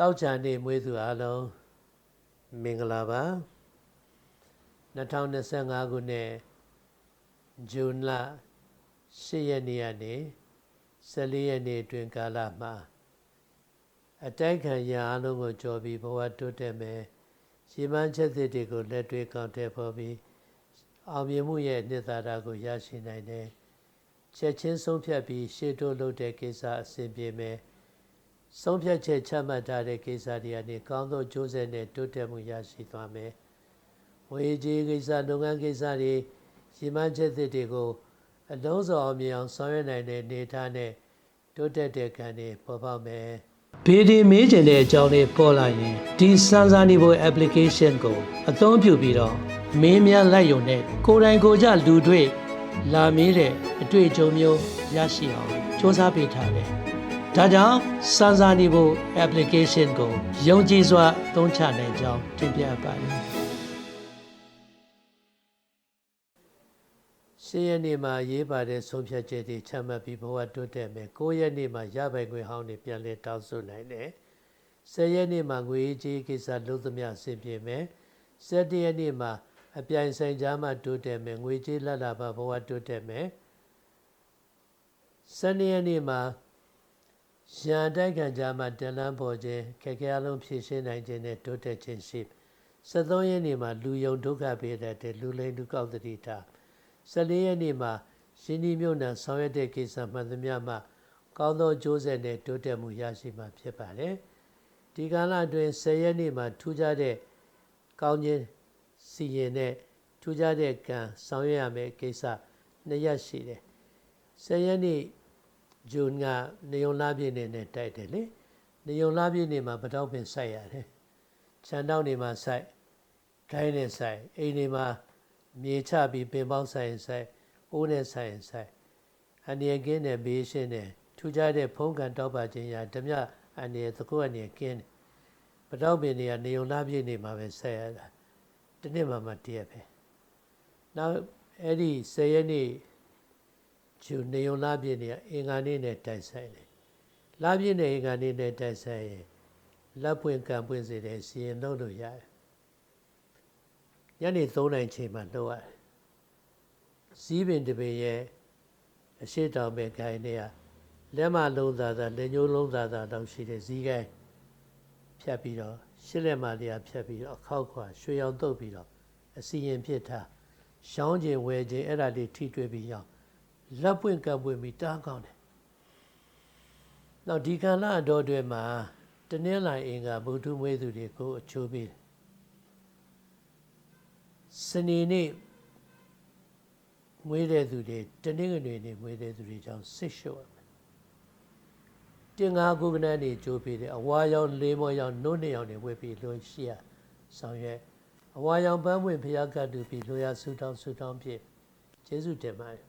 တောက်ချာနေမွေးသူအလုံးမင်္ဂလာပါ2025ခုနှစ်ဇွန်လ10ရက်နေ့ကနေ14ရက်နေ့အတွင်းကာလမှာအတိုက်ခံရအလုံးကိုကြော်ပြီးဘဝတိုးတက်မယ်ရှင်းမှန်းချက်သစ်တွေကိုလက်တွေ့ကောက်တဲ့ပေါ်ပြီးအောင်မြင်မှုရဲ့နှစ်သာရကိုရရှိနိုင်တယ်ချက်ချင်းဆုံးဖြတ်ပြီးရှေ့တိုးလုပ်တဲ့ကိစ္စအဆင်ပြေမယ် ဆုံးဖြတ်ချက်ချမှတ်ထားတဲ့ကိစ္စတွေကနေကောင်းသောကြိုးစားနဲ့တိုးတက်မှုရရှိသွားမယ်ဝေကြီးကိစ္စလုပ်ငန်းကိစ္စတွေရှင်းမှန်းချက်သစ်တွေကိုအလုံးစုံအောင်မြင်အောင်ဆောင်ရွက်နိုင်တဲ့နေသားနဲ့တိုးတက်တဲ့ကံတွေပေါ်ပေါက်မယ်ဘေဒီမေးကျင်တဲ့အကြောင်းလေးပေါ်လာရင်ဒီစမ်းစာနေဖို့ application ကိုအသုံးပြုပြီးတော့မင်းများလိုက်ယုံနဲ့ကိုယ်တိုင်ကိုယ်ကြလူတွေ့လာမေးတဲ့အတွေ့အကြုံမျိုးရရှိအောင်စ조사ပေးထားတယ်။ ဒါကြောင့်စမ်းစာနေဖို့ application ကိုယုံကြည်စွာသုံးချနိုင်ကြောင်းတင်ပြပါတယ်။ရှင်းရက်နေ့မှာရေးပါတဲ့ဆုံးဖြတ်ချက်တွေချမှတ်ပြီးဘဝတိုးတက်မယ်။9ရက်နေ့မှာရပိုင်ခွင့်ဟောင်းတွေပြန်လည်တောင်းဆိုနိုင်တယ်။10ရက်နေ့မှာငွေကြီးကိစ္စလုံးသမျှအဆင်ပြေမယ်။17ရက်နေ့မှာအပြိုင်ဆိုင်ကြားမှာတိုးတက်မယ်။ငွေကြီးလက်လာပါဘဝတိုးတက်မယ်။12ရက်နေ့မှာ ရန်တိုက်ခံကြားမှာတလန်းပေါ်ခြင်းခက်ခဲအလုံးဖြည့်ရှင်းနိုင်ခြင်းနဲ့တိုးတက်ခြင်းရှိ73ရက်နေ့မှာလူယုံဒုက္ခပေးတတ်တဲ့လူလိမ်လူကောက်တတိထား14ရက်နေ့မှာရှင်ဒီမြို့နယ်ဆောင်ရွက်တဲ့ကိစ္စမှန်သမျှမှာကောင်းသောကြိုးစားနဲ့တိုးတက်မှုရရှိမှာဖြစ်ပါတယ်ဒီကာလအတွင်း10ရက်နေ့မှာထူးခြားတဲ့ကောင်းခြင်းစီရင်တဲ့ထူးခြားတဲ့ကံဆောင်ရွက်ရမယ့်ကိစ္စနှစ်ရက်ရှိတယ်10ရက်နေ့ ဇွန်ကနေုံလာပြည့်နေ့နဲ့တိုက်တယ်လေနေုံလာပြည့်နေ့မှာပတောက်ပင်စိုက်ရတယ်ခြံတောက်နေမှာစိုက်ခိုင်းနေစိုက်အိမ်နေမှာမြေချပြီးပင်ပေါင်းဆိုင်ဆိုင်အိုးနဲ့ဆိုင်ဆိုင်အနေကင်းနဲ့ဘေးရှင်းနဲ့ထူကြတဲ့ဖုံးကန်တောက်ပါခြင်းရာဓမြအနေသကုအနေကင်းတယ်ပတောက်ပင်တွေကနေုံလာပြည့်နေမှာပဲဆက်ရတာတနစ်မှမှတည့်ရပဲနောက်အဲ့ဒီ၁၀ရက်နေ့ ဂျူနေုံလာပြည့်နေအင်္ဂါနေ့နဲ့တိုက်ဆိုင်တယ်လာပြည့်နေအင်္ဂါနေ့နဲ့တိုက်ဆိုင်ရင်လက်ပွင့်ကံပွင့်စေတဲ့စီရင်လုပ်လို့ရတယ်ညနေ3နိုင်ချိန်မှာလှုပ်ရတယ်။စည်းပင်တပင်ရဲ့အရှိတောင်ပဲခိုင်းနေရလက်မလုံးသားသားလက်ညှိုးလုံးသားသားတောင်ရှိတဲ့ဇီးကိုင်းဖြတ်ပြီးတော့ရှစ်လက်မလေးဖြတ်ပြီးတော့အခောက်ခွာရွှေရောင်တုပ်ပြီးတော့အစီရင်ဖြစ်ထားရှောင်းကျင်ဝဲခြင်းအဲ့ဒါလေးထိတွေ့ပြီးရော လက်ပွင့်ကပ်ပွင့်ပြီးတားကောင်းတယ်။နောက်ဒီကံလာအတော်တွေမှာတနင်္လာအင်္ဂါဗုဒ္ဓမွေးသူတွေကိုအချိုးပေးတယ်စနေနေ့မွေးတဲ့သူတွေတနင်္ဂနွေနေ့မွေးတဲ့သူတွေကြောင့်ဆစ်လျှော့ရမယ်တင်ငါကုကနန်းနေကြိုးပေးတယ်အဝါရောင်လေးမောရောင်နှုတ်နှစ်ရောင်တွေဝက်ပြီးလို့ရှိရဆောင်ရွက်အဝါရောင်ပန်းဝင်ဖျားကတ်တူပြီးလိုရဆူတောင်းဆူတောင်းဖြစ်ကျေးဇူးတင်ပါတယ်